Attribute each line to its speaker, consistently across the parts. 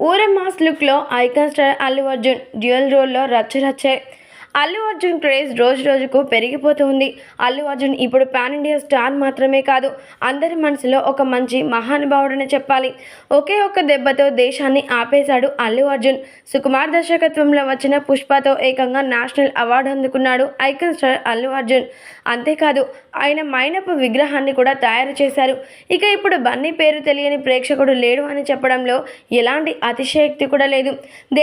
Speaker 1: ఊర మాస్ లుక్లో icon star Allu Arjun dual రోల్లో రచ్చరచ్చే అల్లు అర్జున్ క్రేజ్ రోజు రోజుకు పెరిగిపోతుంది అల్లు అర్జున్ ఇప్పుడు పాన్ ఇండియా స్టార్ మాత్రమే కాదు అందరి మనసులో ఒక మంచి మహానుభావుడని చెప్పాలి. ఒకే ఒక్క దెబ్బతో దేశాన్ని ఆపేశాడు అల్లు అర్జున్. సుకుమార్ దర్శకత్వంలో వచ్చిన పుష్పతో ఏకంగా నేషనల్ అవార్డు అందుకున్నాడు ఐకన్ స్టార్ అల్లు అర్జున్. అంతేకాదు ఆయన మైనపు విగ్రహాన్ని కూడా తయారు చేశారు. ఇక ఇప్పుడు బన్నీ పేరు తెలియని ప్రేక్షకుడు లేడు అని చెప్పడంలో ఎలాంటి అతిశయక్తి కూడా లేదు.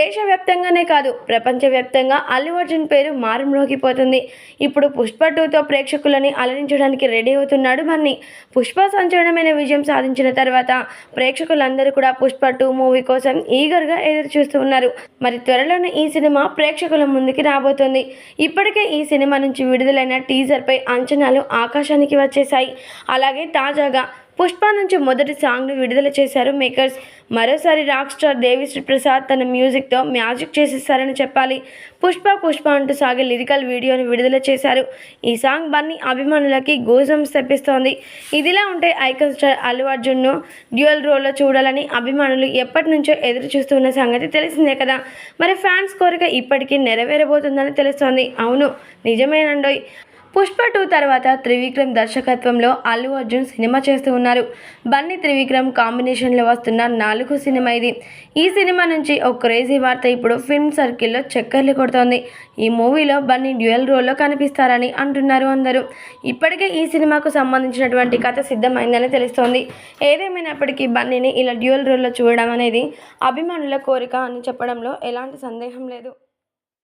Speaker 1: దేశవ్యాప్తంగానే కాదు ప్రపంచవ్యాప్తంగా అల్లు అర్జున్ పేరు మారుమ్రోగిపోతుంది. ఇప్పుడు పుష్ప టూతో ప్రేక్షకులని అలరించడానికి రెడీ అవుతున్నాడు బన్నీ. పుష్ప సంచలనమైన విజయం సాధించిన తర్వాత ప్రేక్షకులందరూ కూడా పుష్ప టూ మూవీ కోసం ఈగర్గా ఎదురు చూస్తూ ఉన్నారు. మరి త్వరలోనే ఈ సినిమా ప్రేక్షకుల ముందుకి రాబోతుంది. ఇప్పటికే ఈ సినిమా నుంచి విడుదలైన టీజర్పై అంచనాలు ఆకాశానికి వచ్చేశాయి. అలాగే తాజాగా పుష్ప నుంచి మొదటి సాంగ్ను విడుదల చేశారు మేకర్స్. మరోసారి రాక్ స్టార్ దేవిశ్రీ ప్రసాద్ తన మ్యూజిక్తో మ్యాజిక్ చేసేసారని చెప్పాలి. పుష్ప పుష్ప అంటూ సాగే లిరికల్ వీడియోను విడుదల చేశారు. ఈ సాంగ్ బన్నీ అభిమానులకి గోజమ్స్ తెప్పిస్తోంది. ఇదిలా ఉంటే ఐకన్ స్టార్ అల్లు అర్జున్ను డ్యూయల్ రోల్లో చూడాలని అభిమానులు ఎప్పటి నుంచో ఎదురు చూస్తున్న సంగతి తెలిసిందే కదా. మరి ఫ్యాన్స్ కోరిక ఇప్పటికీ నెరవేరబోతుందని తెలుస్తోంది. అవును నిజమేనండోయ్. పుష్ప టూ తర్వాత త్రివిక్రమ్ దర్శకత్వంలో అల్లు అర్జున్ సినిమా చేస్తూ ఉన్నారు. బన్నీ త్రివిక్రమ్ కాంబినేషన్లో వస్తున్న నాలుగు సినిమా ఇది. ఈ సినిమా నుంచి ఒక క్రేజీ వార్త ఇప్పుడు ఫిల్మ్ సర్కిల్లో చక్కర్లు కొడుతోంది. ఈ మూవీలో బన్నీ డ్యూయల్ రోల్లో కనిపిస్తారని అంటున్నారు అందరూ. ఇప్పటికే ఈ సినిమాకు సంబంధించినటువంటి కథ సిద్ధమైందని తెలుస్తోంది. ఏదేమైనప్పటికీ బన్నీని ఇలా డ్యూయల్ రోల్లో చూడడం అనేది అభిమానుల కోరిక అని చెప్పడంలో ఎలాంటి సందేహం లేదు.